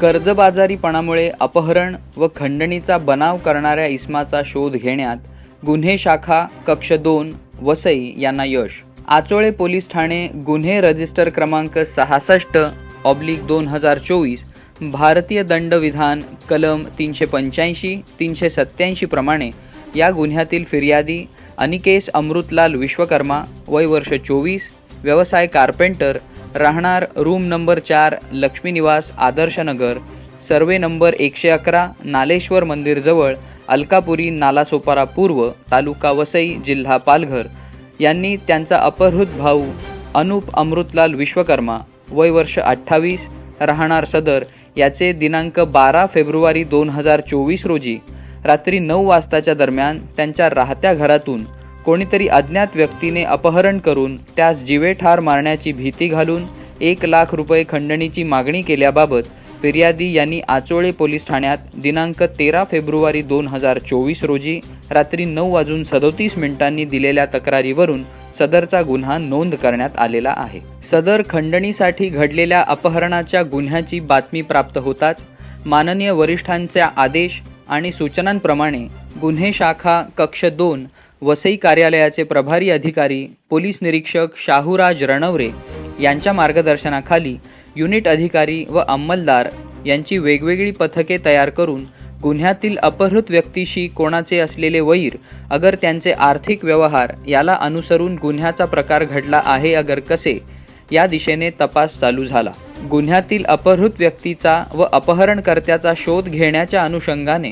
कर्जबाजारीपणामुळे अपहरण व खंडणीचा बनाव करणाऱ्या इस्माचा शोध घेण्यात गुन्हे शाखा कक्ष दोन वसई यांना यश. आचोळे पोलीस ठाणे गुन्हे रजिस्टर क्रमांक सहासष्ट ऑब्लिक दोन हजार चोवीस भारतीय दंडविधान कलम तीनशे पंच्याऐंशी तीनशे सत्त्याऐंशी प्रमाणे या गुन्ह्यातील फिर्यादी अनिकेश अमृतलाल विश्वकर्मा वय वर्ष चोवीस व्यवसाय कार्पेंटर राहणार रूम नंबर चार लक्ष्मी निवास आदर्शनगर सर्वे नंबर एकशे अकरा नालेश्वर मंदिरजवळ अलकापुरी नालासोपारा पूर्व तालुका वसई जिल्हा पालघर. यांनी त्यांचा अपहृत भाऊ अनुप अमृतलाल विश्वकर्मा वय वर्ष अठ्ठावीस राहणार सदर याचे दिनांक बारा फेब्रुवारी दोन हजार चोवीस रोजी रात्री नऊ वाजताच्या दरम्यान त्यांच्या राहत्या घरातून कोणीतरी अज्ञात व्यक्तीने अपहरण करून त्यास जीवेठार मारण्याची भीती घालून एक लाख रुपये खंडणीची मागणी केल्याबाबत फिर्यादी यांनी आचोळे पोलीस ठाण्यात दिनांक तेरा फेब्रुवारी दोन हजार चोवीस रोजी रात्री नऊ वाजून सदोतीस मिनिटांनी दिलेल्या तक्रारीवरून सदरचा गुन्हा नोंद करण्यात आलेला आहे. सदर खंडणीसाठी घडलेल्या अपहरणाच्या गुन्ह्याची बातमी प्राप्त होताच माननीय वरिष्ठांच्या आदेश आणि सूचनांप्रमाणे गुन्हे शाखा कक्ष दोन वसई कार्यालयाचे प्रभारी अधिकारी पोलीस निरीक्षक शाहूराज रणवरे यांच्या मार्गदर्शनाखाली युनिट अधिकारी व अंमलदार यांची वेगवेगळी पथके तयार करून गुन्ह्यातील अपहृत व्यक्तीशी कोणाचे असलेले वैर अगर त्यांचे आर्थिक व्यवहार याला अनुसरून गुन्ह्याचा प्रकार घडला आहे अगर कसे या दिशेने तपास चालू झाला. गुन्ह्यातील अपहृत व्यक्तीचा व अपहरणकर्त्याचा शोध घेण्याच्या अनुषंगाने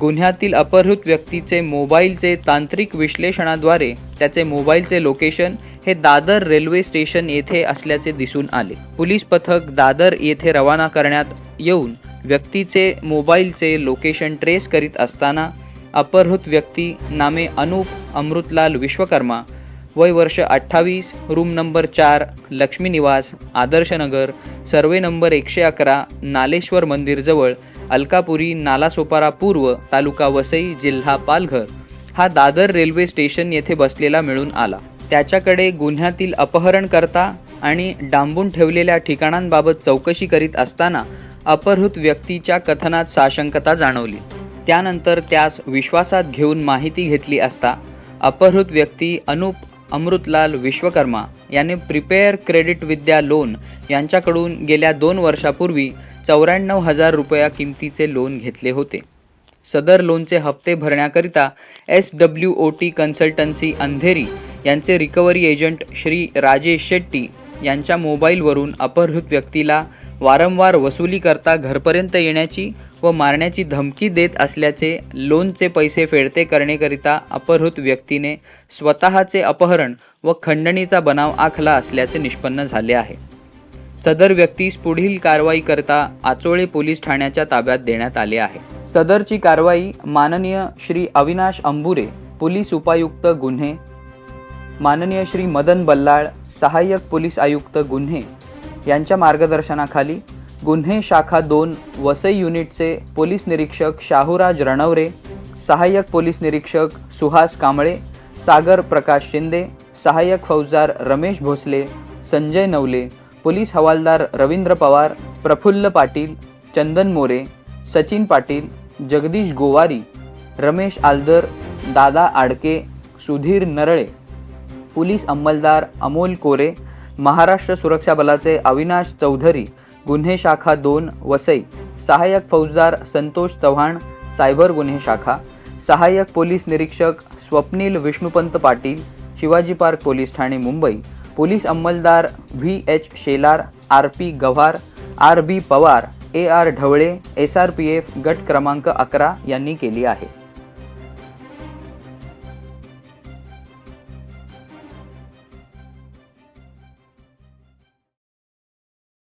गुन्ह्यातील अपहृत व्यक्तीचे मोबाईलचे तांत्रिक विश्लेषणाद्वारे त्याचे मोबाईलचे लोकेशन हे दादर रेल्वे स्टेशन येथे असल्याचे दिसून आले. पोलीस पथक दादर येथे रवाना करण्यात येऊन व्यक्तीचे मोबाईलचे लोकेशन ट्रेस करीत असताना अपहृत व्यक्ती नामे अनूप अमृतलाल विश्वकर्मा वय वर्ष अठ्ठावीस रूम नंबर चार लक्ष्मीनिवास आदर्शनगर सर्वे नंबर एकशे अकरा नालेश्वर मंदिरजवळ अलकापुरी नालासोपारा पूर्व तालुका वसई जिल्हा पालघर हा दादर रेल्वे स्टेशन येथे बसलेला मिळून आला. त्याच्याकडे गुन्ह्यातील अपहरणकर्ता आणि डांबून ठेवलेल्या ठिकाणांबाबत चौकशी करीत असताना अपहृत व्यक्तीच्या कथनात साशंकता जाणवली. त्यानंतर त्यास विश्वासात घेऊन माहिती घेतली असता अपहृत व्यक्ती अनुप अमृतलाल विश्वकर्मा याने प्रिपेअर क्रेडिट विद्या लोन यांच्याकडून गेल्या दोन वर्षापूर्वी चौऱ्याण्णव हजार रुपया किमतीचे लोन घेतले होते. सदर लोनचे हप्ते भरण्याकरिता S W O T consultancy Andheri यांचे रिकव्हरी एजंट श्री राजेश शेट्टी यांच्या मोबाईलवरून अपहृत व्यक्तीला वारंवार वसुली करता घरपर्यंत येण्याची व मारण्याची धमकी देत असल्याचे लोनचे पैसे फेडते करण्याकरिता अपहृत व्यक्तीने स्वतःचे अपहरण व खंडणीचा बनाव आखला असल्याचे निष्पन्न झाले आहे. सदर व्यक्तीस पुढील कारवाई करता आचोळे पोलीस ठाण्याच्या ताब्यात देण्यात आले आहे. सदरची कारवाई माननीय श्री अविनाश अंबुरे पोलीस उपायुक्त गुन्हे माननीय श्री मदन बल्लाळ सहाय्यक पोलीस आयुक्त गुन्हे यांच्या मार्गदर्शनाखाली गुन्हे शाखा दोन वसई युनिटचे पोलीस निरीक्षक शाहूराज रणवरे सहाय्यक पोलीस निरीक्षक सुहास कांबळे सागर प्रकाश शिंदे सहाय्यक फौजदार रमेश भोसले संजय नवले पोलीस हवालदार रवींद्र पवार प्रफुल्ल पाटील चंदन मोरे सचिन पाटील जगदीश गोवारी रमेश आलदर दादा आडके सुधीर नरळे पोलीस अंमलदार अमोल कोरे महाराष्ट्र सुरक्षा बलाचे अविनाश चौधरी गुन्हे शाखा दोन वसई सहाय्यक फौजदार संतोष चव्हाण सायबर गुन्हे शाखा सहाय्यक पोलीस निरीक्षक स्वप्नील विष्णुपंत पाटील शिवाजी पार्क पोलीस ठाणे Mumbai police अंमलदार V H Shelar R P Gavhar R B Pawar A R Dhawale S R P F गट क्रमांक अकरा यांनी केली आहे.